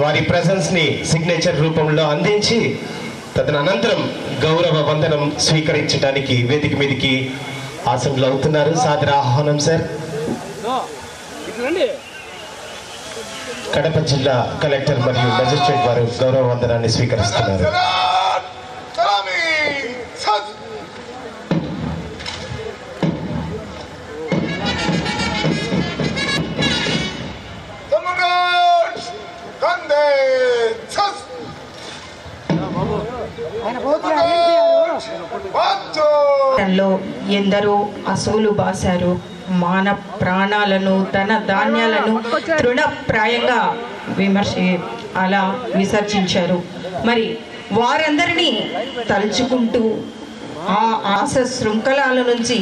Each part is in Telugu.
వారి presence ని సిగ్నేచర్ రూపంలో అందించి తదనంతరం గౌరవ వందనం స్వీకరించడానికి వేదిక మీదకి ఆసనులు అవుతున్నారు. సాదర ఆహ్వానం సార్. కడప జిల్లా కలెక్టర్ మరియు మెజిస్ట్రేట్ వారు గౌరవ వందనాన్ని స్వీకరిస్తున్నారు. ఎందరో అసువులు బాశారు మాన ప్రాణాలను తన ధాన్యాలను తృణప్రాయంగా విమర్శ అలా విసర్జించారు. మరి వారందరినీ తలుచుకుంటూ ఆ ఆశ శృంఖలాల నుంచి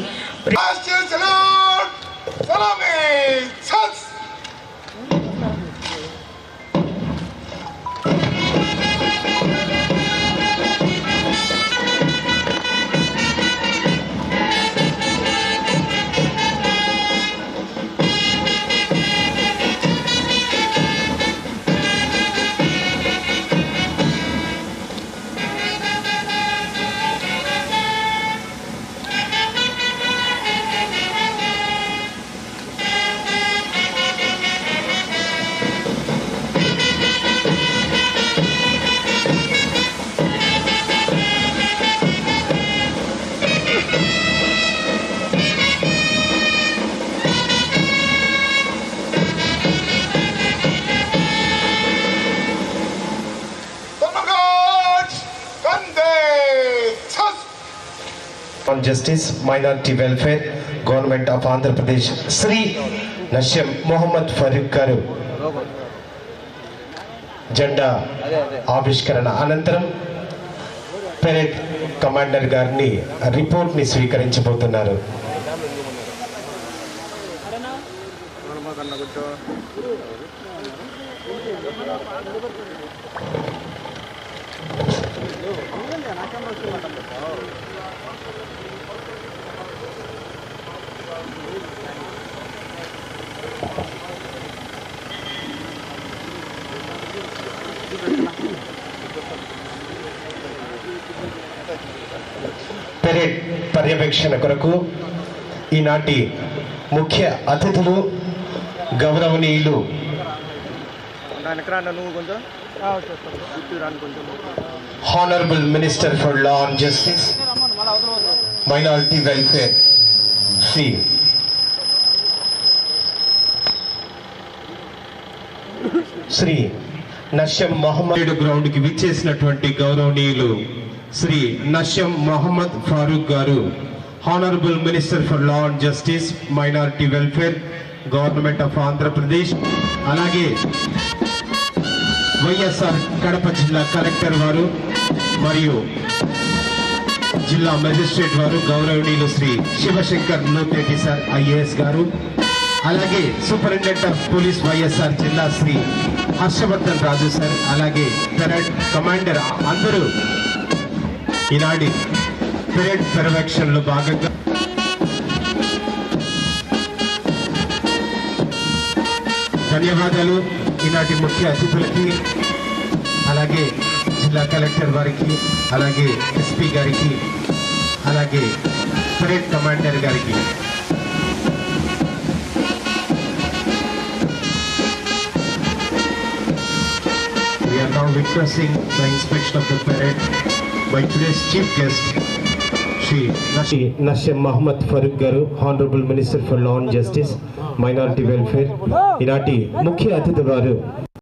on justice minority welfare government of Andhra Pradesh Shri Nasyam Mohammed Farooq గారు జెండా ఆవిష్కరణ అనంతరం పెరేడ్ కమాండర్ గారిని రిపోర్ట్ని స్వీకరించబోతున్నారు పెరెడ్ పర్యవేక్షణ కొరకు ఈనాటి ముఖ్య అతిథులు గౌరవనీయులు. Honourable minister for law and justice minority welfare Shri Shri Nasyam Mohammed గ్రౌండ్కి విచ్చేసినటువంటి గౌరవనీయులు శ్రీ నష్యం మొహమ్మద్ ఫారూక్ గారు honourable minister for law and justice minority welfare government of Andhra Pradesh అలాగే వైఎస్ఆర్ కడప జిల్లా కలెక్టర్ వారు మరియు జిల్లా మెజిస్ట్రేట్ వారు గౌరవనీయులు శ్రీ శివశంకర్ నూతేటి సార్ ఐఏఎస్ గారు అలాగే సూపరింటెండెంట్ ఆఫ్ పోలీస్ వైఎస్ఆర్ జిల్లా శ్రీ హర్షవర్ధన్ రాజు సార్ అలాగే పెరడ్ కమాండర్ అందరూ ఈనాటి పెరడ్ పర్యవేక్షణలో భాగంగా ధన్యవాదాలు ఈనాటి ముఖ్య అతిథులకి అలాగే జిల్లా కలెక్టర్ వారికి అలాగే ఎస్పీ గారికి అలాగే పరేడ్ కమాండర్ గారికి We are now witnessing the inspection of the parade by today's chief guest, Shri Shri Mohammed Farooq గారు honourable minister for law and justice minority welfare ఈనాటి ముఖ్య అతిథి వారు